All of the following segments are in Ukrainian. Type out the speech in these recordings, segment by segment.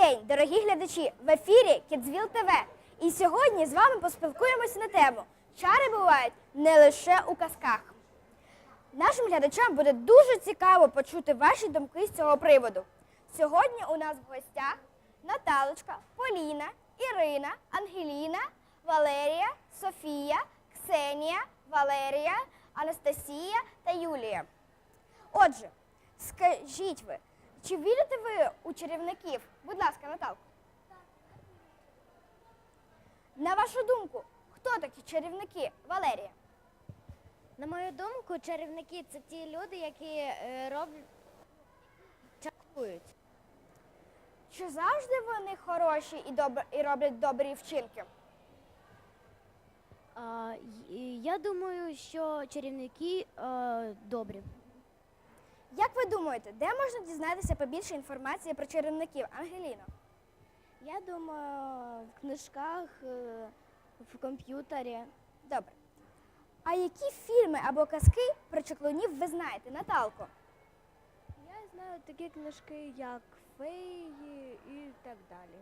день, дорогі глядачі! В ефірі Кідзвіл ТВ. І сьогодні з вами поспілкуємося на тему Чари бувають не лише у казках. Нашим глядачам буде дуже цікаво почути ваші думки з цього приводу. Сьогодні у нас в гостях Наталочка, Поліна, Ірина, Ангеліна, Валерія, Софія, Ксенія, Валерія, Анастасія та Юлія. Отже, скажіть ви, чи вірите ви у чарівників? Будь ласка, Наталко. На вашу думку, хто такі чарівники? Валерія. На мою думку, чарівники це ті люди, які е, роблять чарують. Чи завжди вони хороші і, добр... і роблять добрі вчинки? А, й- я думаю, що чарівники е, добрі. Як ви думаєте, де можна дізнатися побільше інформації про чарівників? Ангеліно? Я думаю, в книжках, е, в комп'ютері. Добре. А які фільми або казки про чаклунів ви знаєте, Наталко? Я знаю такі книжки, як феї і так далі.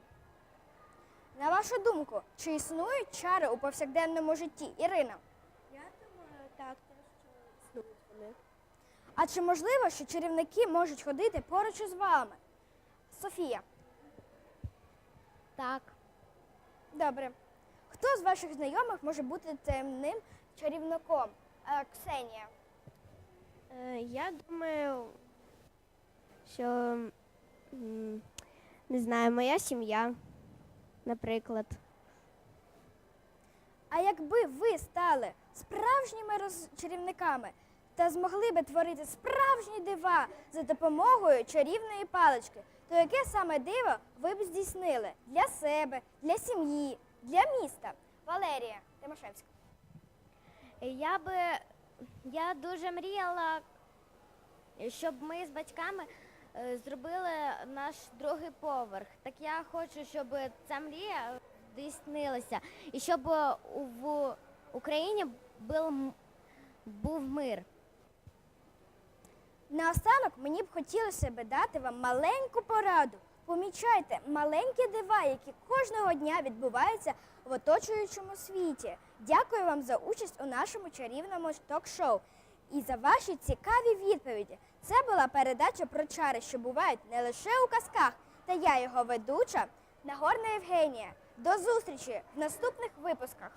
На вашу думку, чи існують чари у повсякденному житті? Ірина? Я думаю, так, те, що існують вони. А чи можливо, що чарівники можуть ходити поруч із вами? Софія. Так. Добре. Хто з ваших знайомих може бути темним чарівником? Е, Ксенія. Е, я думаю, що м, не знаю, моя сім'я, наприклад. А якби ви стали справжніми роз- чарівниками та змогли би творити справжні дива за допомогою чарівної палички, то яке саме диво ви б здійснили для себе, для сім'ї, для міста? Валерія Тимошевська. Я би я дуже мріяла, щоб ми з батьками е, зробили наш другий поверх. Так я хочу, щоб ця мрія здійснилася і щоб в Україні був, був мир. Наостанок мені б хотілося би дати вам маленьку пораду. Помічайте маленькі дива, які кожного дня відбуваються в оточуючому світі. Дякую вам за участь у нашому чарівному ток-шоу і за ваші цікаві відповіді. Це була передача про чари, що бувають не лише у казках, та я його ведуча Нагорна Євгенія. До зустрічі в наступних випусках.